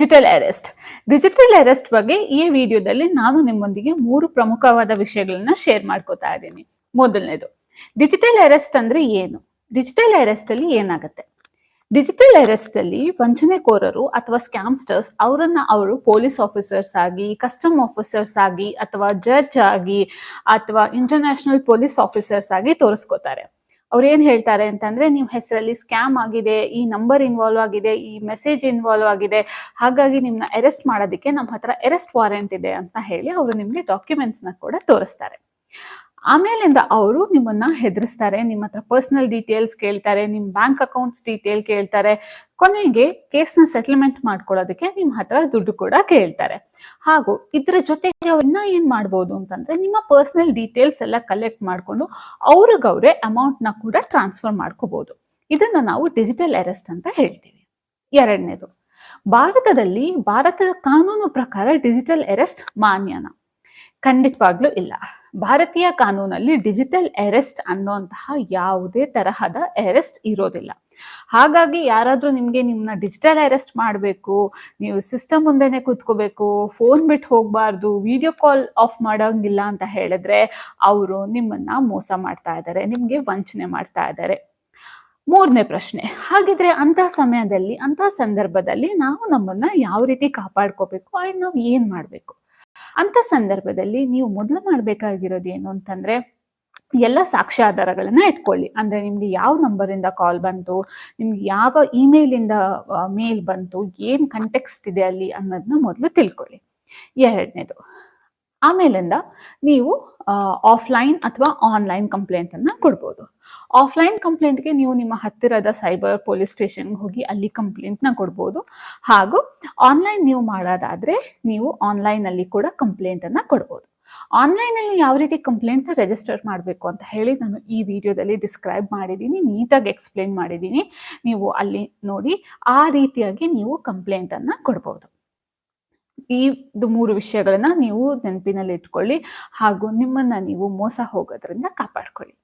Digital arrest digital arrest ಬಗ್ಗೆ ಈ ವಿಡಿಯೋದಲ್ಲಿ ನಾನು ನಿಮ್ಮೊಂದಿಗೆ ಮೂರು ಪ್ರಮುಖವಾದ ವಿಷಯಗಳನ್ನ ಶೇರ್ ಮಾಡ್ಕೋತಾ ಇದ್ದೀನಿ. ಮೊದಲನೇದು ಡಿಜಿಟಲ್ ಅರೆಸ್ಟ್ ಅಂದ್ರೆ ಏನು? ಡಿಜಿಟಲ್ ಅರೆಸ್ಟ್ ಅಲ್ಲಿ ಏನಾಗುತ್ತೆ? ಡಿಜಿಟಲ್ ಅರೆಸ್ಟ್ ಅಲ್ಲಿ ವಂಚನೆಕೋರರು ಅಥವಾ ಸ್ಕ್ಯಾಮ್ಸ್ಟರ್ಸ್ ಅವರನ್ನ ಅವರು ಪೊಲೀಸ್ ಆಫೀಸರ್ಸ್ ಆಗಿ ಕಸ್ಟಮ್ ಆಫೀಸರ್ಸ್ ಆಗಿ ಅಥವಾ ಜಡ್ಜ್ ಆಗಿ ಅಥವಾ ಇಂಟರ್ನ್ಯಾಷನಲ್ ಪೊಲೀಸ್ ಆಫೀಸರ್ಸ್ ಆಗಿ ತೋರಿಸ್ಕೋತಾರೆ. ಅವ್ರು ಏನ್ ಹೇಳ್ತಾರೆ ಅಂತಂದ್ರೆ, ನಿಮ್ ಹೆಸರಲ್ಲಿ ಸ್ಕ್ಯಾಮ್ ಆಗಿದೆ, ಈ ನಂಬರ್ ಇನ್ವಾಲ್ವ್ ಆಗಿದೆ, ಈ ಮೆಸೇಜ್ ಇನ್ವಾಲ್ವ್ ಆಗಿದೆ, ಹಾಗಾಗಿ ನಿಮ್ನ ಅರೆಸ್ಟ್ ಮಾಡೋದಕ್ಕೆ ನಮ್ಮ ಹತ್ರ ಅರೆಸ್ಟ್ ವಾರೆಂಟ್ ಇದೆ ಅಂತ ಹೇಳಿ ಅವರು ನಿಮ್ಗೆ ಡಾಕ್ಯುಮೆಂಟ್ಸ್ನ ಕೂಡ ತೋರಿಸ್ತಾರೆ. ಆಮೇಲಿಂದ ಅವರು ನಿಮ್ಮನ್ನ ಹೆದರಿಸ್ತಾರೆ, ನಿಮ್ಮ ಹತ್ರ ಪರ್ಸನಲ್ ಡೀಟೇಲ್ಸ್ ಕೇಳ್ತಾರೆ ನಿಮ್ಮ ಬ್ಯಾಂಕ್ ಅಕೌಂಟ್ಸ್ ಡೀಟೇಲ್ ಕೇಳ್ತಾರೆ. ಕೊನೆಗೆ ಕೇಸ್ನ ಸೆಟಲ್ಮೆಂಟ್ ಮಾಡ್ಕೊಳ್ಳೋದಕ್ಕೆ ನಿಮ್ಮ ಹತ್ರ ದುಡ್ಡು ಕೂಡ ಕೇಳ್ತಾರೆ. ಹಾಗೂ ಇದ್ರ ಜೊತೆಗೆ ಅವ್ರನ್ನ ಏನ್ ಮಾಡ್ಬೋದು ಅಂತಂದ್ರೆ ನಿಮ್ಮ ಪರ್ಸನಲ್ ಡೀಟೇಲ್ಸ್ ಎಲ್ಲ ಕಲೆಕ್ಟ್ ಮಾಡ್ಕೊಂಡು ಅವ್ರಿಗವ್ರೆ ಅಮೌಂಟ್ನ ಕೂಡ ಟ್ರಾನ್ಸ್ಫರ್ ಮಾಡ್ಕೋಬಹುದು ಇದನ್ನ ನಾವು ಡಿಜಿಟಲ್ ಅರೆಸ್ಟ್ ಅಂತ ಹೇಳ್ತೀವಿ. ಎರಡನೇದು, ಭಾರತದಲ್ಲಿ ಭಾರತದ ಕಾನೂನು ಪ್ರಕಾರ ಡಿಜಿಟಲ್ ಅರೆಸ್ಟ್ ಮಾನ್ಯನ. ಖಂಡಿತವಾಗ್ಲೂ ಇಲ್ಲ. ಭಾರತೀಯ ಕಾನೂನಲ್ಲಿ ಡಿಜಿಟಲ್ ಅರೆಸ್ಟ್ ಅನ್ನೋಂತಹ ಯಾವುದೇ ತರಹದ ಅರೆಸ್ಟ್ ಇರೋದಿಲ್ಲ. ಹಾಗಾಗಿ ಯಾರಾದರೂ ನಿಮಗೆ ನಿಮ್ಮನ್ನ ಡಿಜಿಟಲ್ ಅರೆಸ್ಟ್ ಮಾಡಬೇಕು, ನೀವು ಸಿಸ್ಟಮ್ ಮುಂದೆನೆ ಕೂತ್ಕೋಬೇಕು, ಫೋನ್ ಬಿಟ್ಟು ಹೋಗಬಾರ್ದು, ವಿಡಿಯೋ ಕಾಲ್ ಆಫ್ ಮಾಡೋಂಗಿಲ್ಲ ಅಂತ ಹೇಳಿದ್ರೆ ಅವರು ನಿಮ್ಮನ್ನ ಮೋಸ ಮಾಡ್ತಾ ಇದ್ದಾರೆ ನಿಮಗೆ ವಂಚನೆ ಮಾಡ್ತಾ ಇದ್ದಾರೆ ಮೂರನೇ ಪ್ರಶ್ನೆ, ಹಾಗಿದ್ರೆ ಅಂತಹ ಸಮಯದಲ್ಲಿ ಅಂತಹ ಸಂದರ್ಭದಲ್ಲಿ ನಾವು ನಮ್ಮನ್ನ ಯಾವ ರೀತಿ ಕಾಪಾಡ್ಕೋಬೇಕು ಅಂಡ್ ನಾವು ಏನು ಮಾಡ್ಬೇಕು? ಅಂತ ಸಂದರ್ಭದಲ್ಲಿ ನೀವು ಮೊದಲು ಮಾಡ್ಬೇಕಾಗಿರೋದು ಏನು ಅಂತಂದ್ರೆ, ಎಲ್ಲ ಸಾಕ್ಷ್ಯಾಧಾರಗಳನ್ನ ಇಟ್ಕೊಳ್ಳಿ. ಅಂದ್ರೆ ನಿಮ್ಗೆ ಯಾವ ನಂಬರಿಂದ ಕಾಲ್ ಬಂತು, ನಿಮ್ಗೆ ಯಾವ ಇಮೇಲಿಂದ ಮೇಲ್ ಬಂತು, ಏನ್ ಕಂಟೆಕ್ಸ್ಟ್ ಇದೆ ಅಲ್ಲಿ ಅನ್ನೋದನ್ನ ಮೊದಲು ತಿಳ್ಕೊಳ್ಳಿ. ಎರಡನೇದು, ಆಮೇಲಿಂದ ನೀವು ಆಫ್ಲೈನ್ ಅಥವಾ ಆನ್ಲೈನ್ ಕಂಪ್ಲೇಂಟ್ ಅನ್ನ ಕೊಡ್ಬೋದು. ಆಫ್ಲೈನ್ ಕಂಪ್ಲೇಂಟ್ಗೆ ನೀವು ನಿಮ್ಮ ಹತ್ತಿರದ ಸೈಬರ್ ಪೊಲೀಸ್ ಸ್ಟೇಷನ್ಗೆ ಹೋಗಿ ಅಲ್ಲಿ ಕಂಪ್ಲೇಂಟ್ನ ಕೊಡ್ಬೋದು. ಹಾಗೂ ಆನ್ಲೈನ್ ನೀವು ಮಾಡೋದಾದರೆ ನೀವು ಆನ್ಲೈನಲ್ಲಿ ಕೂಡ ಕಂಪ್ಲೇಂಟನ್ನು ಕೊಡ್ಬೋದು. ಆನ್ಲೈನಲ್ಲಿ ಯಾವ ರೀತಿ ಕಂಪ್ಲೇಂಟ್ನ ರಿಜಿಸ್ಟರ್ ಮಾಡಬೇಕು ಅಂತ ಹೇಳಿ ನಾನು ಈ ವಿಡಿಯೋದಲ್ಲಿ ಡಿಸ್ಕ್ರೈಬ್ ಮಾಡಿದ್ದೀನಿ, ನೀಟಾಗಿ ಎಕ್ಸ್ಪ್ಲೇನ್ ಮಾಡಿದ್ದೀನಿ. ನೀವು ಅಲ್ಲಿ ನೋಡಿ ಆ ರೀತಿಯಾಗಿ ನೀವು ಕಂಪ್ಲೇಂಟನ್ನು ಕೊಡ್ಬೋದು. ಈ ಮೂರು ವಿಷಯಗಳನ್ನು ನೀವು ನೆನಪಿನಲ್ಲಿ ಇಟ್ಕೊಳ್ಳಿ ಹಾಗೂ ನಿಮ್ಮನ್ನು ನೀವು ಮೋಸ ಹೋಗೋದ್ರಿಂದ ಕಾಪಾಡ್ಕೊಳ್ಳಿ.